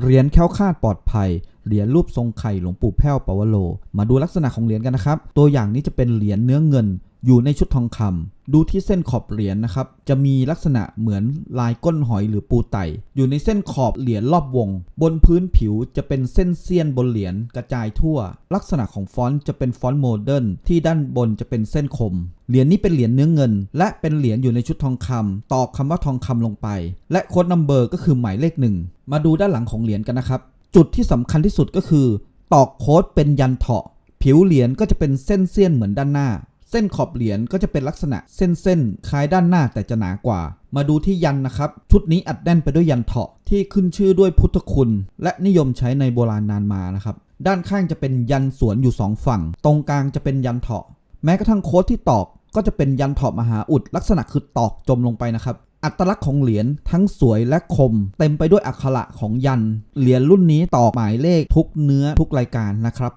เหรียญแค้วคาดปลอดภัย เหรียญรูปทรงไข่หลวงปู่แพ้วปวโล มาดูลักษณะของเหรียญกันนะครับ ตัวอย่างนี้จะเป็นเหรียญเนื้อเงิน อยู่ในชุดทองคำดูที่เส้นขอบเหรียญนะครับ จะมีลักษณะเหมือนลายก้นหอยหรือปูไต อยู่ในเส้นขอบเหรียญรอบวง บนพื้นผิวจะเป็นเส้นเสี้ยนบนเหรียญกระจายทั่ว ลักษณะของฟอนต์จะเป็นฟอนต์โมเดิร์นที่ด้านบนจะเป็นเส้นคม เหรียญนี้เป็นเหรียญเนื้อเงิน และเป็นเหรียญอยู่ในชุดทองคำตอกคำว่าทองคำลงไป และโค้ดนัมเบอร์ก็คือหมายเลขหนึ่งมาดูด้านหลังของเหรียญกันนะครับ จุดที่สำคัญที่สุดก็คือ ตอกโค้ดเป็นยันเถาะผิวเหรียญก็จะเป็นเส้นเสี้ยนเหมือนด้านหน้า เส้นขอบเหรียญก็จะเป็นลักษณะเส้นๆ คล้ายด้านหน้าแต่จะหนากว่า มาดูที่ยันนะครับ ชุดนี้อัดแน่นไปด้วยยันเถาะที่ขึ้นชื่อด้วยพุทธคุณ และนิยมใช้ในโบราณนานมานะครับ ด้านข้างจะเป็นยันสวนอยู่สองฝั่ง ตรงกลางจะเป็นยันเถาะ แม้กระทั่งโค้ดที่ตอกก็จะเป็นยันเถาะมหาอุด ลักษณะคือตอกจมลงไปนะครับอัตลักษณ์ของเหรียญทั้งสวยและคม เต็มไปด้วยอักขระของยัน เหรียญรุ่นนี้ตอกหมายเลขทุกเนื้อทุกรายการนะครับ